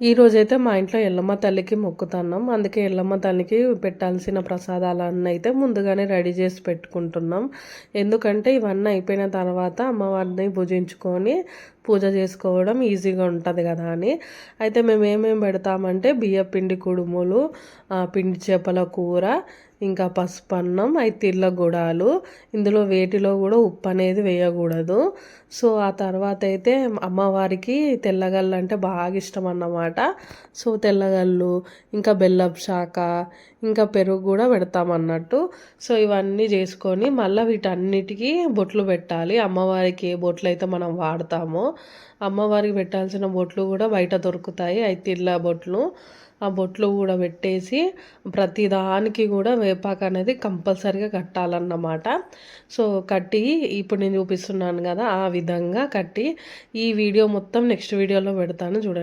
ఈ రోజైతే మా ఇంట్లో ఎల్లమ్మ తల్లికి మొక్కుతున్నాం. అందుకే ఎల్లమ్మ తల్లికి పెట్టాల్సిన ప్రసాదాలన్నీ అయితే ముందుగానే రెడీ చేసి పెట్టుకుంటున్నాం. ఎందుకంటే ఇవన్నీ అయిపోయిన తర్వాత అమ్మవారిని పూజించుకొని పూజ చేసుకోవడం ఈజీగా ఉంటుంది కదా అని. అయితే మేము ఏమేమి పెడతామంటే బియ్య పిండి కుడుములు పిండి చేపల కూర ఇంకా పసుపు అన్నం అవి గుడాలు. ఇందులో వేటిలో కూడా ఉప్పు అనేది వేయకూడదు. సో ఆ తర్వాత అయితే అమ్మవారికి తెల్లగల్లు అంటే బాగా ఇష్టం అన్నమాట. సో తెల్లగల్లు ఇంకా బెల్లపు శాఖ ఇంకా పెరుగు కూడా పెడతామన్నట్టు సో ఇవన్నీ చేసుకొని మళ్ళీ వీటన్నిటికీ బొట్లు పెట్టాలి. అమ్మవారికి ఏ బొట్లు అయితే మనం వాడతామో అమ్మవారికి పెట్టాల్సిన బొట్లు కూడా బయట దొరుకుతాయి ఐతిళ్ళ బొట్లు. ఆ బొట్లు కూడా పెట్టేసి ప్రతి దానికి కూడా వేపాకు అనేది కంపల్సరిగా కట్టాలన్నమాట. సో కట్టి ఇప్పుడు నేను చూపిస్తున్నాను కదా ఆ విధంగా కట్టి ఈ వీడియో మొత్తం నెక్స్ట్ వీడియోలో పెడతాను చూడండి.